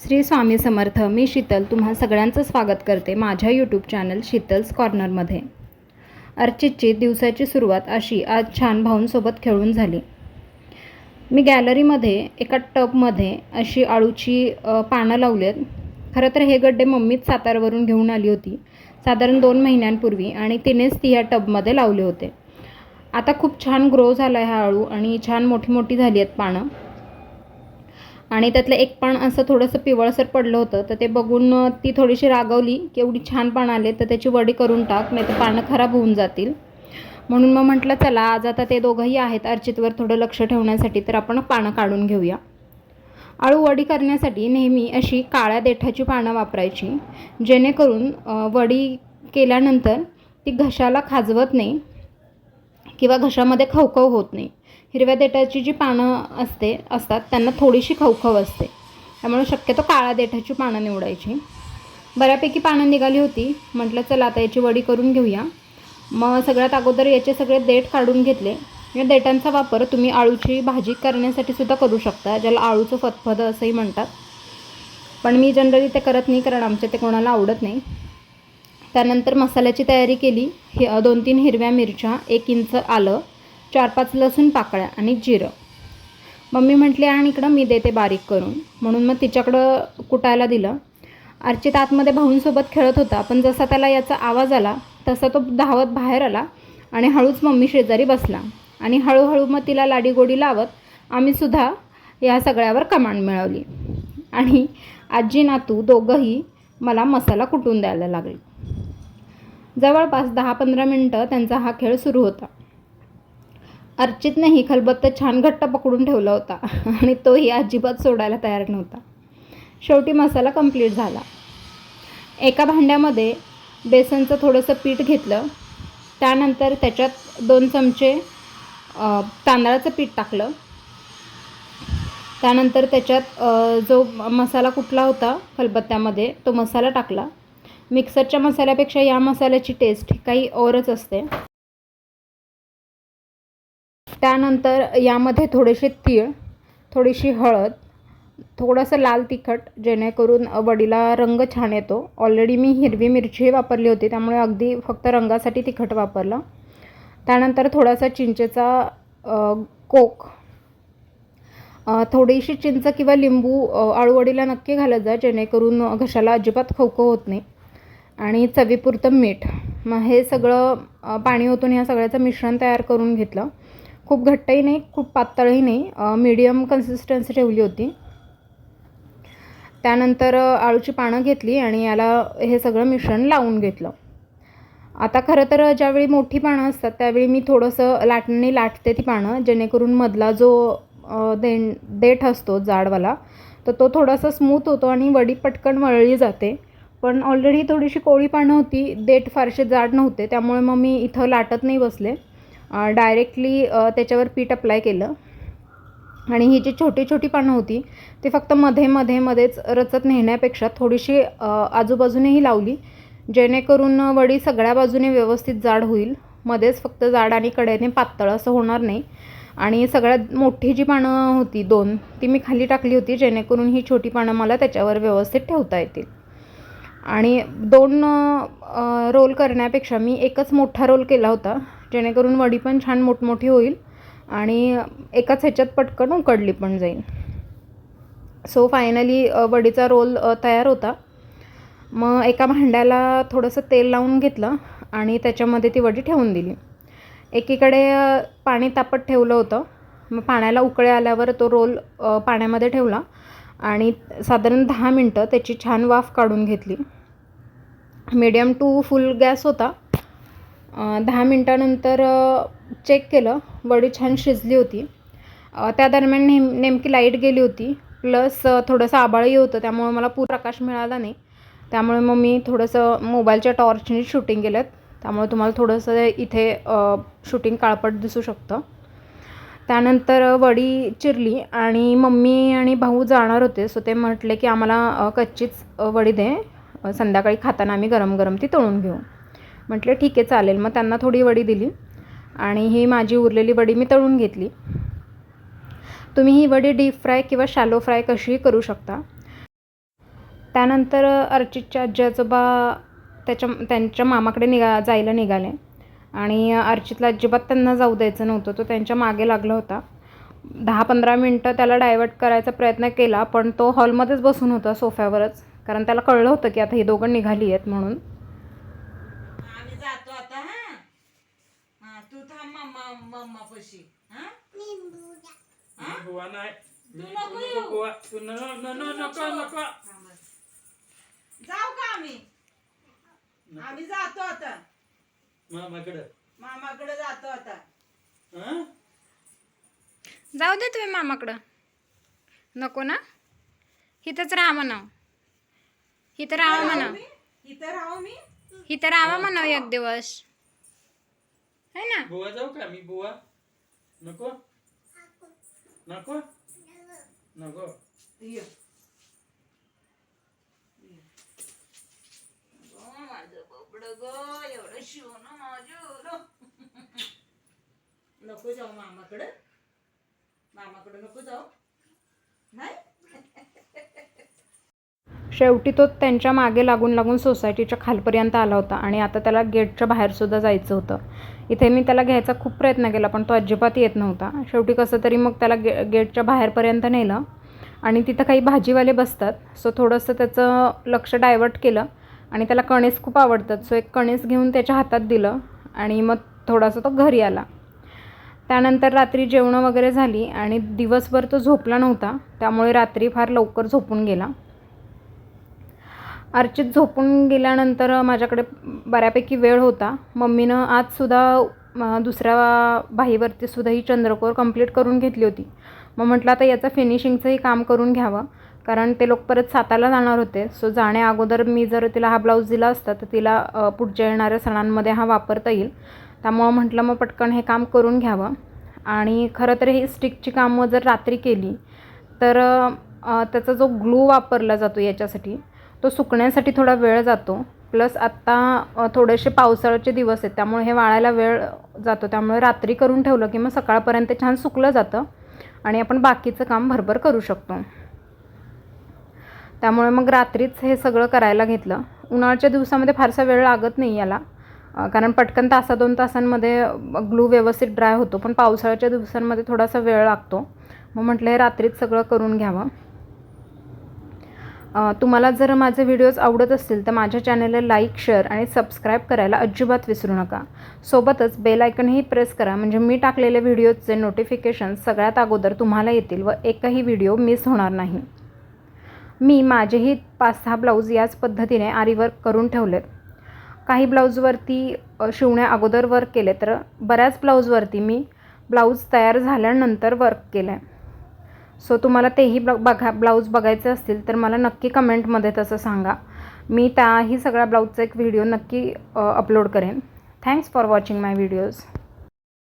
श्री स्वामी समर्थ मी शीतल तुम्हा सगळ्यांचं स्वागत करते माझ्या यूट्यूब चॅनल शीतल्स कॉर्नरमध्ये अर्चितची दिवसाची सुरुवात अशी आज छान भाऊंसोबत खेळून झाली. मी गॅलरीमध्ये एका टबमध्ये अशी आळूची पानं पानं आहेत. खरं तर हे गड्डे मम्मीच सातारवरून घेऊन आली होती. साधारण दोन महिन्यांपूर्वी आणि तिनेच ती ह्या टबमध्ये लावले होते. आता खूप छान ग्रो झाला आहे हा आळू आणि छान मोठी मोठी झाली आहेत पानं. आणि त्यातलं एक पान असं थोडंसं पिवळसर पडलं होतं तर ते बघून ती थोडीशी रागवली की एवढी छान पानं आले तर त्याची वडी करून टाक नाही तर पानं खराब होऊन जातील. म्हणून मग म्हटलं चला आज आता ते दोघंही आहेत अर्चितवर थोडं लक्ष ठेवण्यासाठी तर आपण पानं काढून घेऊया. आळू वडी करण्यासाठी नेहमी अशी काळ्या देठाची पानं वापरायची जेणेकरून वडी केल्यानंतर ती घशाला खाजवत नाही किंवा घशामध्ये खवखव होत नाही. हिरव्या देठाची जी पानं असते असतात त्यांना थोडीशी खवखव असते. त्यामुळे शक्यतो काळ्या देठाची पानं निवडायची. बऱ्यापैकी पानं निघाली होती. म्हटलं चला आता याची वडी करून घेऊया. मग सगळ्यात अगोदर याचे सगळे देठ काढून घेतले. या देठांचा वापर तुम्ही आळूची भाजी करण्यासाठी सुद्धा करू शकता ज्याला आळूचं फतफदं असंही म्हणतात. पण मी जनरली ते करत नाही कारण आमच्या ते कोणाला आवडत नाही. त्यानंतर मसाल्याची तयारी केली. हे दोन तीन हिरव्या मिरच्या एक इंच आलं चार पाच लसूण पाकळ्या आणि जिरं. मम्मी म्हटली आणि इकडं मी देते बारीक करून. म्हणून मग तिच्याकडं कुटायला दिलं. अर्चित आतमध्ये भाऊंसोबत खेळत होता पण जसा त्याला याचा आवाज आला तसा तो धावत बाहेर आला आणि हळूच मम्मी शेजारी बसला. आणि हळूहळू मग तिला लाडीगोडी लावत आम्हीसुद्धा या सगळ्यावर कमांड मिळवली. आणि आजी नातू दोघंही मला मसाला कुटून द्यायला लागले. जवळपास दहा पंधरा मिनटं त्यांचा हा खेळ सुरू होता. अर्चितनेही खलबत्त छान घट्ट पकडून ठेवला होता आणि तोही अजिबात सोडायला तयार नव्हता. शेवटी मसाला कंप्लीट झाला. एका भांड्यामध्ये बेसनचं थोडंसं पीठ घेतलं. त्यानंतर त्याच्यात दोन चमचे तांदळाचं पीठ टाकलं. त्यानंतर त्याच्यात जो मसाला कुठला होता खलबत्त्यामध्ये तो मसाला टाकला. मिक्सरच्या मसाल्यापेक्षा या मसाल्याची टेस्ट काही औरच असते. त्यानंतर यामध्ये थोडेसे तीळ थोडीशी हळद थोडंसं लाल तिखट जेणेकरून वडीला रंग छान येतो. ऑलरेडी मी हिरवी मिरची वापरली होती त्यामुळे अगदी फक्त रंगासाठी तिखट वापरलं. त्यानंतर थोडासा चिंचेचा कोक थोडीशी चिंच किंवा लिंबू आळूवडीला नक्की घालत जा जेणेकरून घशाला अजिबात खवखव होत नाही. आणि चवीपुरतं मीठ. मग हे सगळं पाणी ओतून ह्या सगळ्याचं मिश्रण तयार करून घेतलं. खूप घट्टही नाही खूप पातळही नाही. मीडियम कन्सिस्टन्सी ठेवली होती. त्यानंतर आळूची पानं घेतली आणि याला हे सगळं मिश्रण लावून घेतलं. आता खरं तर ज्यावेळी मोठी पानं असतात त्यावेळी मी थोडंसं लाटणी लाटते ती पानं जेणेकरून मधला जो देण देठ असतो जाडवाला तर तो थोडासा स्मूथ होतो आणि वडी पटकन वळली जाते. पण ऑलरेडी थोडीशी कोळी पानं होती. देठ फारसे जाड नव्हते. त्यामुळे मग मी इथं लाटत नाही बसले. डायरेक्टली त्याच्यावर पीठ अप्लाय केलं. आणि ही जी छोटी छोटी पानं होती ती फक्त मध्ये मध्ये मध्येच रचत नेण्यापेक्षा थोडीशी आजूबाजूनेही लावली. जेणेकरून वडी सगळ्या बाजूने व्यवस्थित जाड होईल. मध्येच फक्त जाड आणि कड्याने पातळ असं होणार नाही. आणि सगळ्यात मोठी जी पानं होती दोन ती मी खाली टाकली होती. जेणेकरून ही छोटी पानं मला त्याच्यावर व्यवस्थित ठेवता येतील. आणि दोन रोल करण्यापेक्षा मी एकच मोठा रोल केला होता जेणेकरून वडी पण छान मोठमोठी होईल आणि एकाच ह्याच्यात पटकन उकडली पण जाईल. सो फायनली वडीचा रोल तयार होता. मग एका भांड्याला थोडंसं तेल लावून घेतलं आणि त्याच्यामध्ये ती वडी ठेवून दिली. एकीकडे पाणी तापत ठेवलं होतं. मग पाण्याला उकळे आल्यावर तो रोल पाण्यामध्ये ठेवला. आणि साधारण दहा मिनटं त्याची छान वाफ काढून घेतली. मीडियम टू फुल गॅस होता. दहा मिनटानंतर चेक केलं. वडी छान शिजली होती. त्या दरम्यान नेम नेमकी लाइट गेली होती. प्लस थोडंसं आबाळही होतं. त्यामुळे मला पूर प्रकाश मिळाला नाही. त्यामुळे मग मी थोडंसं मोबाईलच्या टॉर्चने शूटिंग केलं. त्यामुळे तुम्हाला थोडंसं इथे शूटिंग काळपट दिसू शकतं. त्यानंतर वडी चिरली आणि मम्मी आणि भाऊ जाणार होते. सो ते म्हटले की आम्हाला कच्चीच वडी दे. संध्याकाळी खाताना आम्ही गरम गरम ती तळून घेऊ. म्हटलं ठीक आहे चालेल. मग त्यांना थोडी वडी दिली आणि ही माझी उरलेली वडी मी तळून घेतली. तुम्ही ही वडी डीप फ्राय किंवा शॅलो फ्राय कशीही करू शकता. त्यानंतर अर्चितच्या आजी आजोबा त्याच्या त्यांच्या मामाकडे निघा जायला निघाले. आणि अर्चितला अजिबात त्यांना जाऊ द्यायचं नव्हतं. तो त्यांच्या मागे लागला होता. दहा पंधरा मिनटं त्याला डायवर्ट करायचा प्रयत्न केला पण तो हॉलमध्येच बसून होता सोफ्यावरच. कारण त्याला कळलं होतं की आता ही दोघं निघाली आहेत म्हणून. आम्ही जातो आता हा? हा तू थांब मम्मा मम्मा पशी हा? मी बुवा नाही. मी नको तू नको येऊ. बुवा तू न न न नको नको. थांब. जाऊ का आम्ही? आम्ही जातो आता. मामाकडं. मामाकडे जातो आता. हं? जाऊ दे तुम्ही मामाकडं. नको ना. इथंच राहा म्हणाव. इथं राहा म्हणाव. मी? इथं राहू मी? इथं राहा म्हणाव एक दिवस. है ना? बुवा जाऊ का मी बुवा? नको? नको? नको? ये. अगं, माझं बबडं ग एवढं शिवण माझं नको जाऊ मामाकडं. मामाकडं नको जाऊ. नाही? शेवटी तो त्यांच्या मागे लागून लागून सोसायटीच्या खालपर्यंत आला होता आणि आता त्याला गेटच्या बाहेरसुद्धा जायचं होतं. इथे मी त्याला घ्यायचा खूप प्रयत्न केला पण तो अजिबात येत नव्हता. शेवटी कसं तरी मग त्याला गे गेटच्या बाहेरपर्यंत नेलं आणि तिथं काही भाजीवाले बसतात. सो थोडंसं त्याचं लक्ष डायवर्ट केलं. आणि त्याला कणीस खूप आवडतात. सो एक कणीस घेऊन त्याच्या हातात दिलं आणि मग थोडासा तो घरी आला. त्यानंतर रात्री जेवणं वगैरे झाली आणि दिवसभर तो झोपला नव्हता. त्यामुळे रात्री फार लवकर झोपून गेला. अर्चित झोपून गेल्यानंतर माझ्याकडे बऱ्यापैकी वेळ होता. मम्मीनं आजसुद्धा दुसऱ्या बाहीवरती सुद्धा ही चंद्रकोर कंप्लीट करून घेतली होती. मग म्हटलं आता याचं फिनिशिंगचंही काम करून घ्यावं. कारण ते लोक परत साताला जाणार होते. सो जाण्या अगोदर मी जर तिला हा ब्लाऊज दिला असता तर तिला पुढच्या येणाऱ्या सणांमध्ये हा वापरता येईल. त्यामुळं म्हटलं मग पटकन हे काम करून घ्यावं. आणि खरं तर ही स्टिकची कामं जर रात्री केली तर त्याचा जो ग्लू वापरला जातो याच्यासाठी तो सुकण्यासाठी थोडा वेळ जातो. प्लस आत्ता थोडेसे पावसाळ्याचे दिवस आहेत त्यामुळे हे वाळायला वेळ जातो. त्यामुळे रात्री करून ठेवलं की मग सकाळपर्यंत छान सुकलं जातं आणि आपण बाकीचं काम भरभर करू शकतो. त्यामुळे मग रात्रीच हे सगळं करायला घेतलं. उन्हाळ्याच्या दिवसामध्ये फारसा वेळ लागत नाही याला. कारण पटकन तासा दोन तासांमध्ये ग्लू व्यवस्थित ड्राय होतो पण पावसाळ्याच्या दिवसांमध्ये थोडासा वेळ लागतो. मग म्हटलं हे रात्रीच सगळं करून घ्यावं. तुम्हाला जर माझे व्हिडिओज आवडत असतील तर माझ्या चॅनलला लाईक शेअर आणि सबस्क्राईब करायला अजिबात विसरू नका. सोबतच बेल आयकनही प्रेस करा. म्हणजे मी टाकलेले व्हिडिओजचे नोटिफिकेशन सगळ्यात अगोदर तुम्हाला येतील व एकही व्हिडिओ मिस होणार नाही. मी माझेही पाच सहा ब्लाऊज याच पद्धतीने आरीवर्क करून ठेवलेत. काही ब्लाऊजवरती शिवण्या अगोदर वर्क केले तर बऱ्याच ब्लाऊजवरती मी ब्लाऊज तयार झाल्यानंतर वर्क केलं आहे सो तुम्हाला तेही ब्ला बघा ब्लाऊज बघायचे असतील तर मला नक्की कमेंटमध्ये तसं सांगा. मी त्याही सगळ्या ब्लाऊजचा एक व्हिडिओ नक्की अपलोड करेन. Thanks for watching my videos